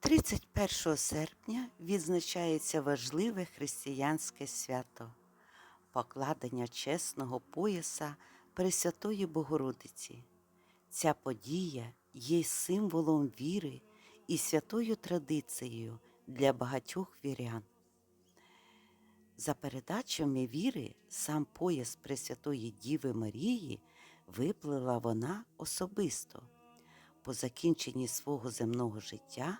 31 серпня відзначається важливе християнське свято покладення чесного пояса Пресвятої Богородиці. Ця подія є символом віри і святою традицією для багатьох вірян. За передачами віри, сам пояс Пресвятої Діви Марії виплила вона особисто. По закінченні свого земного життя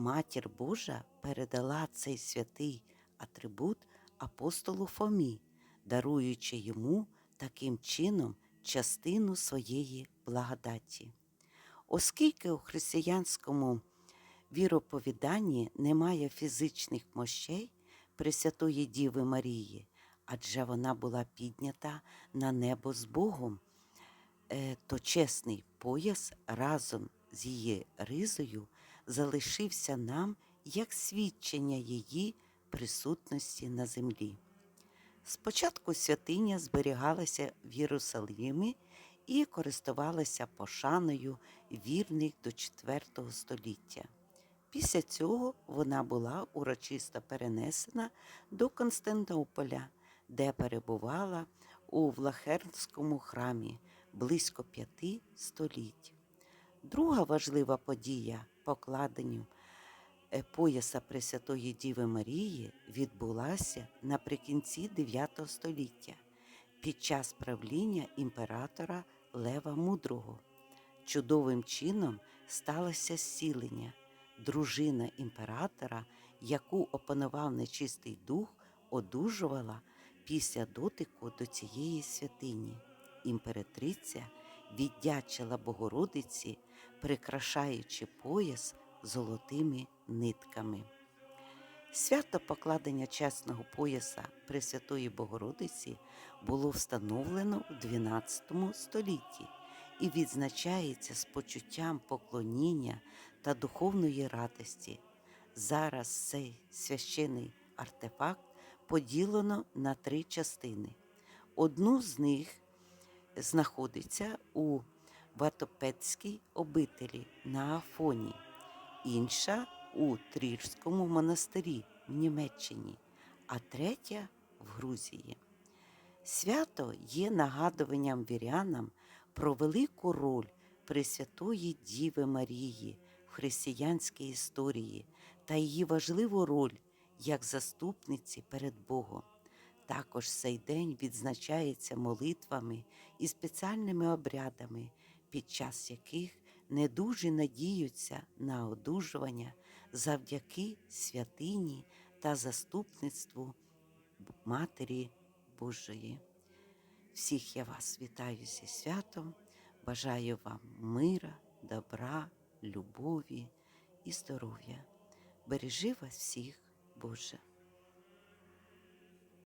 Матір Божа передала цей святий атрибут апостолу Фомі, даруючи йому таким чином частину своєї благодаті. Оскільки у християнському віроповіданні немає фізичних мощей Пресвятої Діви Марії, адже вона була піднята на небо з Богом, е, то чесний пояс разом з її ризою залишився нам як свідчення її присутності на землі. Спочатку святиня зберігалася в Єрусалимі і користувалася пошаною вірних до IV століття. Після цього вона була урочисто перенесена до Константинополя, де перебувала у Влахернському храмі близько п'яти століть. Друга важлива подія покладенню е, пояса Пресвятої Діви Марії відбулася наприкінці 9 століття під час правління імператора Лева Мудрого. Чудовим чином сталося зцілення. Дружина імператора, яку опанував нечистий дух, одужувала після дотику до цієї святині. Імператриця віддячила Богородиці, прикрашаючи пояс золотими нитками. Свято покладення чесного пояса Пресвятої Богородиці було встановлено в XII столітті і відзначається з почуттям поклоніння та духовної радості. Зараз цей священий артефакт поділено на три частини. Одну з них знаходиться у Ватопецькій обителі на Афоні, інша у Трірському монастирі в Німеччині, а третя в Грузії. Свято є нагадуванням вірянам про велику роль Пресвятої Діви Марії в християнській історії та її важливу роль як заступниці перед Богом. Також цей день відзначається молитвами і спеціальними обрядами, під час яких недужі надіються на одужування завдяки святині та заступництву Матері Божої. Всіх я вас вітаю зі святом, бажаю вам мира, добра, любові і здоров'я. Бережи вас всіх, Боже.